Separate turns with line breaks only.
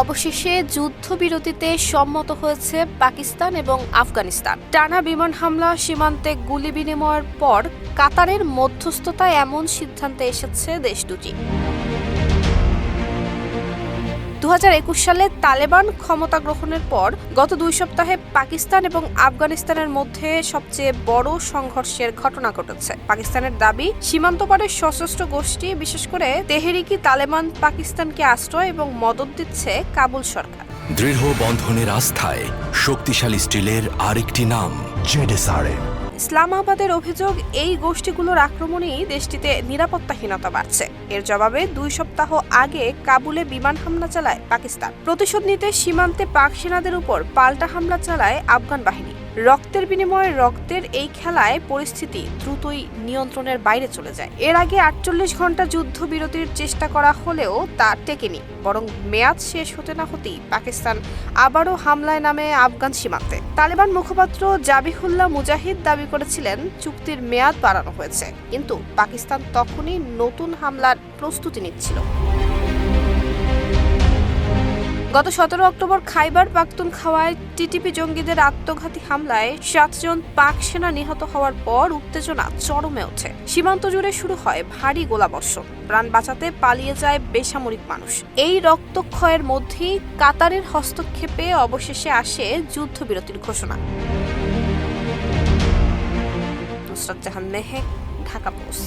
অবশেষে যুদ্ধবিরতিতে সম্মত হয়েছে পাকিস্তান এবং আফগানিস্তান। টানা বিমান হামলা সীমান্তে গুলি বিনিময়ের পর কাতারের মধ্যস্থতায় এমন সিদ্ধান্তে এসেছে দেশ দুটি। দুহাজার একুশ সালে তালেবান ক্ষমতা গ্রহণের পর গত দুই সপ্তাহে পাকিস্তান এবং আফগানিস্তানের মধ্যে সবচেয়ে বড় সংঘর্ষের ঘটনা ঘটেছে। পাকিস্তানের দাবি সীমান্ত পারে সশস্ত্র গোষ্ঠী, বিশেষ করে তেহরিকি তালেবান পাকিস্তানকে আশ্রয় এবং মদত দিচ্ছে কাবুল সরকার।
দৃঢ় বন্ধনের আস্থায় শক্তিশালী স্টিলের আরেকটি নাম,
জেডেসআরএম।
ইসলামাবাদের অভিযোগ, এই গোষ্ঠীগুলোর আক্রমণেই দেশটিতে নিরাপত্তাহীনতা বাড়ছে। এর জবাবে দুই সপ্তাহ আগে কাবুলে বিমান হামলা চালায় পাকিস্তান। প্রতিশোধ নিতে সীমান্তে পাক সেনাদের উপর পাল্টা হামলা চালায় আফগান বাহিনী। রক্তের বিনিময়ে রক্তের এই খেলায় পরিস্থিতি দ্রুতই নিয়ন্ত্রণের বাইরে চলে যায়। এর আগে আটচল্লিশ ঘণ্টা যুদ্ধবিরতির চেষ্টা করা হলেও তা টেকেনি, বরং মেয়াদ শেষ হতে না হতেই পাকিস্তান আবারও হামলায় নামে আফগান সীমান্তে। তালেবান মুখপাত্র জাবিহুল্লাহ মুজাহিদ দাবি করেছিলেন, চুক্তির মেয়াদ বাড়ানো হয়েছে, কিন্তু পাকিস্তান তখনই নতুন হামলার প্রস্তুতি নিচ্ছিল। গত সতেরো অক্টোবর খাইবার পাখতুন খাওয়ায় টিটিপি জঙ্গিদের আত্মঘাতী হামলায় সাতজন পাক সেনা নিহত হওয়ার পর উত্তেজনা চরমে ওঠে। সীমান্ত জুড়ে শুরু হয় ভারী গোলাবর্ষণ। প্রাণ বাঁচাতে পালিয়ে যায় বেসামরিক মানুষ। এই রক্তক্ষয়ের মধ্যেই কাতারের হস্তক্ষেপে অবশেষে আসে যুদ্ধবিরতির ঘোষণা। নুসরাত জাহান ঢাকা পোস্ট।